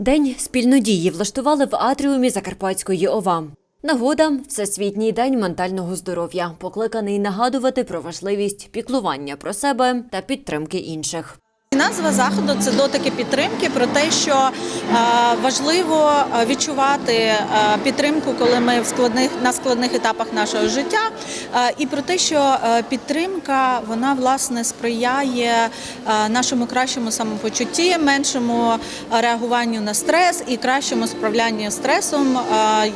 День спільнодії влаштували в атріумі Закарпатської ОВА. Нагода Всесвітній день ментального здоров'я, покликаний нагадувати про важливість піклування про себе та підтримки інших. Назва заходу це дотики підтримки про те, що е, важливо е, відчувати е, підтримку, коли ми в складних на складних етапах нашого життя, і про те, що підтримка вона власне сприяє нашому кращому самопочутті, меншому реагуванню на стрес і кращому справлянню стресом,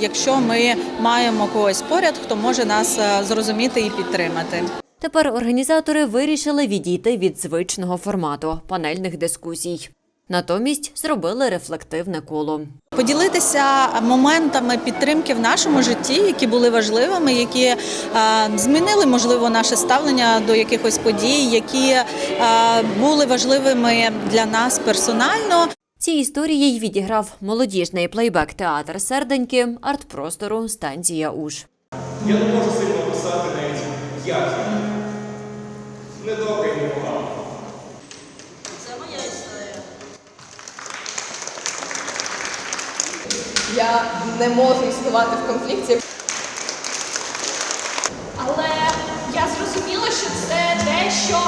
якщо ми маємо когось поряд, хто може нас зрозуміти і підтримати. Тепер організатори вирішили відійти від звичного формату панельних дискусій. Натомість зробили рефлективне коло. Поділитися моментами підтримки в нашому житті, які були важливими, які е, змінили можливо наше ставлення до якихось подій, які е, були важливими для нас персонально. Ці історії й відіграв молодіжний плейбек театр серденьки арт-простору станція Уж. Я не можу сильно описати навіть, як я. Не добре і не погано. Я не можу існувати в конфлікті. Але я зрозуміла, що це те, що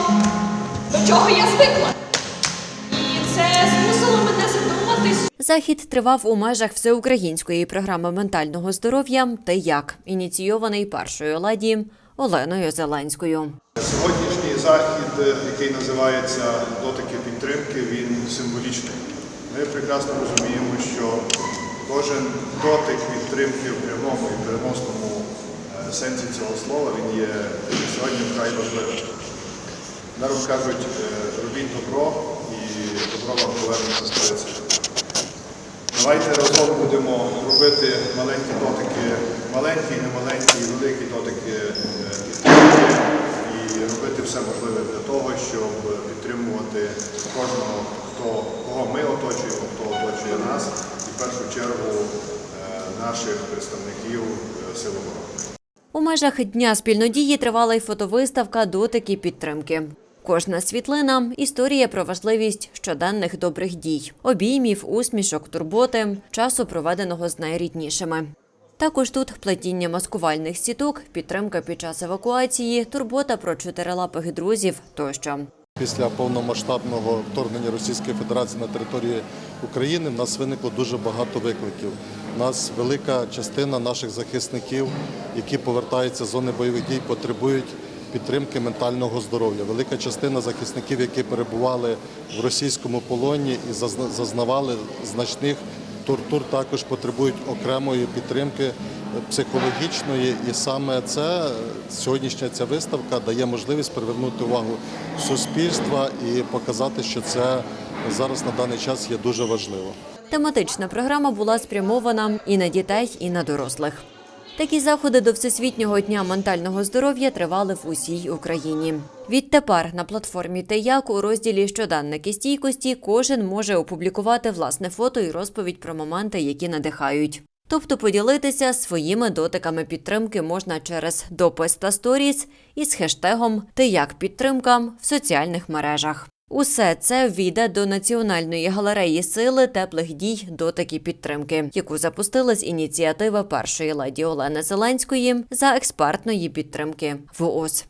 до чого я звикла. І це змусило мене задуматись. Захід тривав у межах всеукраїнської програми ментального здоров'я «Ти як», ініційований першою леді Оленою Зеленською. Сьогоднішній захід, який називається Дотики підтримки, він символічний. Ми прекрасно розуміємо, що кожен дотик підтримки в прямому і переносному е, сенсі цього слова він є сьогодні вкрай важливим. Народ кажуть, е, робіть добро і добро вам повернеться з. Давайте разом будемо робити маленькі дотики, маленькі, немаленькі, великі дотики е, і робити все можливе для того, щоб підтримувати кожного, хто, кого ми оточуємо, хто оточує нас, і в першу чергу е, наших представників е, Сил оборони. У межах дня спільнодії тривала й фотовиставка Дотики підтримки. Кожна світлина історія про важливість щоденних добрих дій, обіймів, усмішок, турботи, часу проведеного з найріднішими. Також тут плетіння маскувальних сіток, підтримка під час евакуації, турбота про чотирилапих друзів тощо. Після повномасштабного вторгнення Російської Федерації на територію України в нас виникло дуже багато викликів. У нас велика частина наших захисників, які повертаються з зони бойових дій, потребують підтримки ментального здоров'я. Велика частина захисників, які перебували в російському полоні і зазна- зазнавали значних тортур, також потребують окремої підтримки психологічної, і саме це сьогоднішня ця виставка дає можливість привернути увагу суспільства і показати, що це зараз на даний час є дуже важливо. Тематична програма була спрямована і на дітей, і на дорослих. Такі заходи до Всесвітнього дня ментального здоров'я тривали в усій Україні. Відтепер на платформі «Теяк» у розділі щоденники стійкості кожен може опублікувати власне фото і розповідь про моменти, які надихають. Тобто поділитися своїми дотиками підтримки можна через допис та сторіс із хештегом «Теяк підтримка» в соціальних мережах. Усе це війде до національної галереї сили теплих дій дотики підтримки, яку запустила з ініціатива першої леді Олени Зеленської за експертної підтримки ВООЗ.